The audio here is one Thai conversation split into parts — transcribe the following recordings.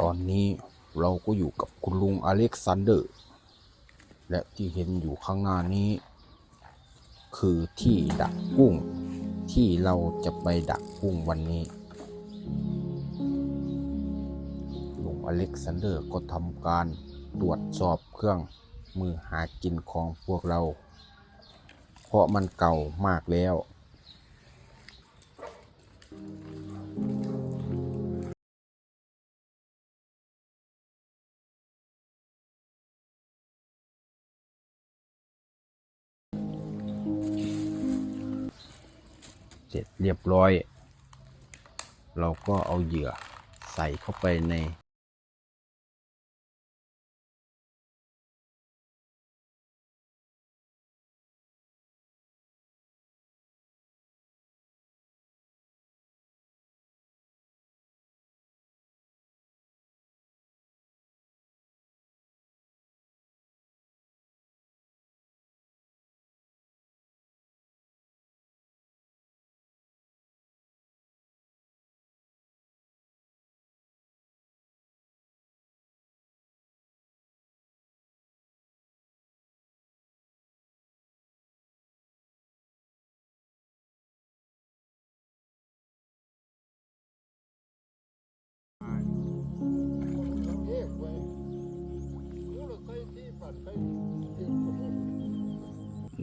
ตอนนี้เราก็อยู่กับคุณลุงอเล็กซานเดอร์ และที่เห็นอยู่ข้างหน้านี้ คือที่ดักกุ้ง ที่เราจะไปดักกุ้งวันนี้ลุงอเล็กซานเดอร์ก็ทำการตรวจสอบเครื่องมือหากินของพวกเรา เพราะมันเก่ามากแล้ว เสร็จเรียบร้อย เราก็เอาเหยื่อใส่เข้าไปใน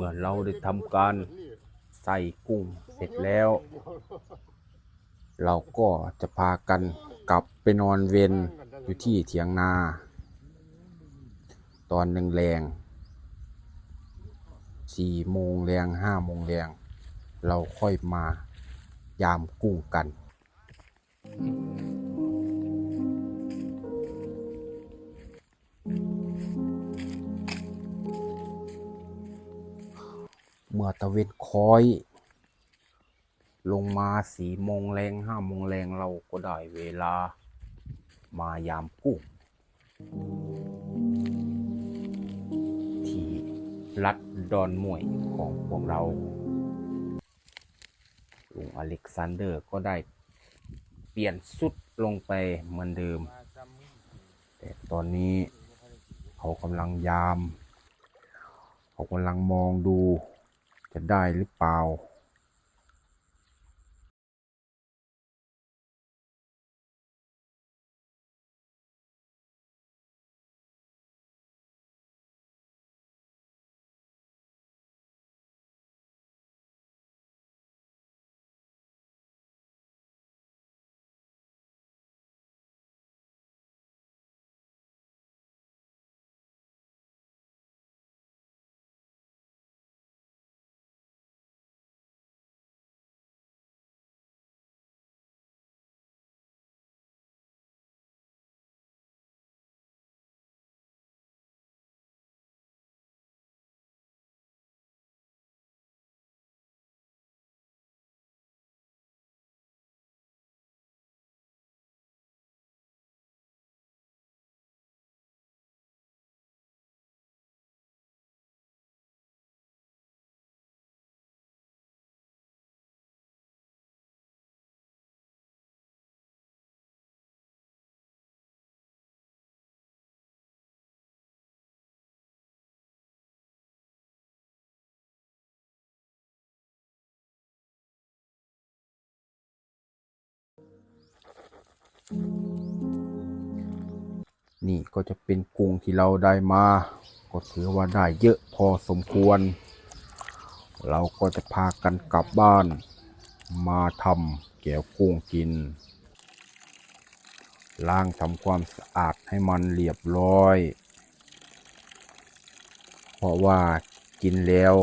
มื่อเราได้ทำการใส่กุ้งเสร็จแล้ว เราก็จะพากันกลับไปนอนเวนอยู่ที่เถียงนา ตอนหนึ่งแรงสี่โมงแรงห้าโมงแรงเราค่อยมายามกุ้งกัน เมื่อตะเวนคอย ลงมาสี่โมงแรงห้าโมงแรงเราก็ได้เวลามายามกุ้งที่รัดดอนมวยของพวกเราลุงอเล็กซานเดอร์ก็ได้เปลี่ยนสุดลงไปเหมือนเดิม แต่ตอนนี้เขากำลังยาม เขากำลังมองดู จะได้หรือเปล่า นี่ก็จะเป็นกุ้งที่เราได้มา ก็ถือว่าได้เยอะพอสมควร เราก็จะพากันกลับบ้าน มาทำแกวกุ้งกิน ล้างทำความสะอาดให้มันเรียบร้อย เพราะว่ากินแล้ว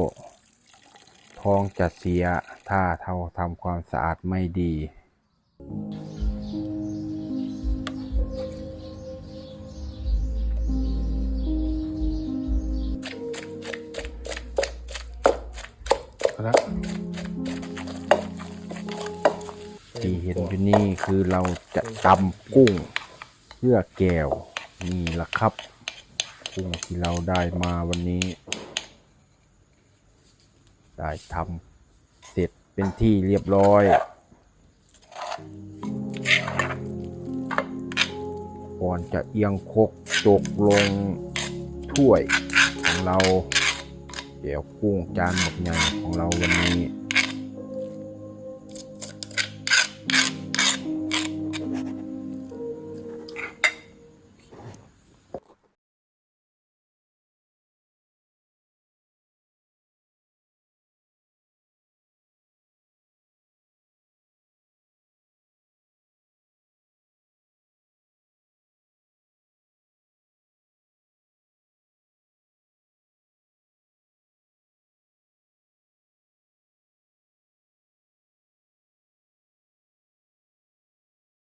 ท้องจะเสียถ้าเราทำความสะอาดไม่ดี ครับที่เห็นอยู่นี่คือเราจะตำกุ้งเพื่อแก้วนี่ละครับกุ้งที่เราได้มาวันนี้ ได้ทำเสร็จเป็นที่เรียบร้อยพอก่อนจะเอียงคกตกลงถ้วยของเรา เดี๋ยวกุ้งจานหมกใหญ่ของเราวัน